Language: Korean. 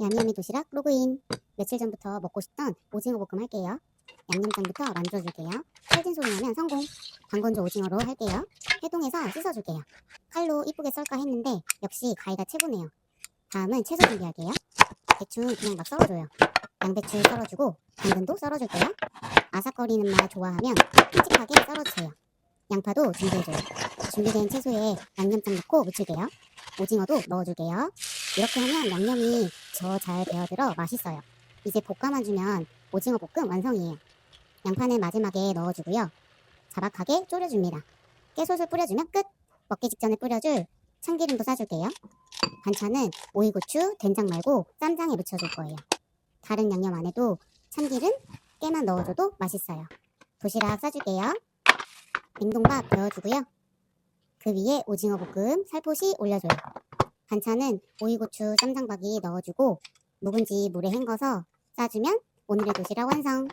야미야미 도시락 로그인. 며칠 전부터 먹고 싶던 오징어 볶음 할게요. 양념장부터 만들어줄게요. 찰진 소리 나면 성공. 방건조 오징어로 할게요. 해동해서 씻어줄게요. 칼로 이쁘게 썰까 했는데 역시 가위가 최고네요. 다음은 채소 준비할게요. 대충 그냥 막 썰어줘요. 양배추 썰어주고 당근도 썰어줄게요. 아삭거리는 맛 좋아하면 큼직하게 썰어주세요. 양파도 준비해줘요. 준비된 채소에 양념장 넣고 무칠게요. 오징어도 넣어줄게요. 이렇게 하면 양념이 저 잘 배어들어 맛있어요. 이제 볶아만 주면 오징어 볶음 완성이에요. 양파는 마지막에 넣어주고요. 자박하게 졸여줍니다. 깨소스 뿌려주면 끝! 먹기 직전에 뿌려줄 참기름도 싸줄게요. 반찬은 오이고추, 된장 말고 쌈장에 묻혀줄 거예요. 다른 양념 안 해도 참기름, 깨만 넣어줘도 맛있어요. 도시락 싸줄게요. 냉동밥 데워주고요. 그 위에 오징어 볶음, 살포시 올려줘요. 반찬은 오이고추, 쌈장박이 넣어주고 묵은지 물에 헹궈서 싸주면 오늘의 도시락 완성.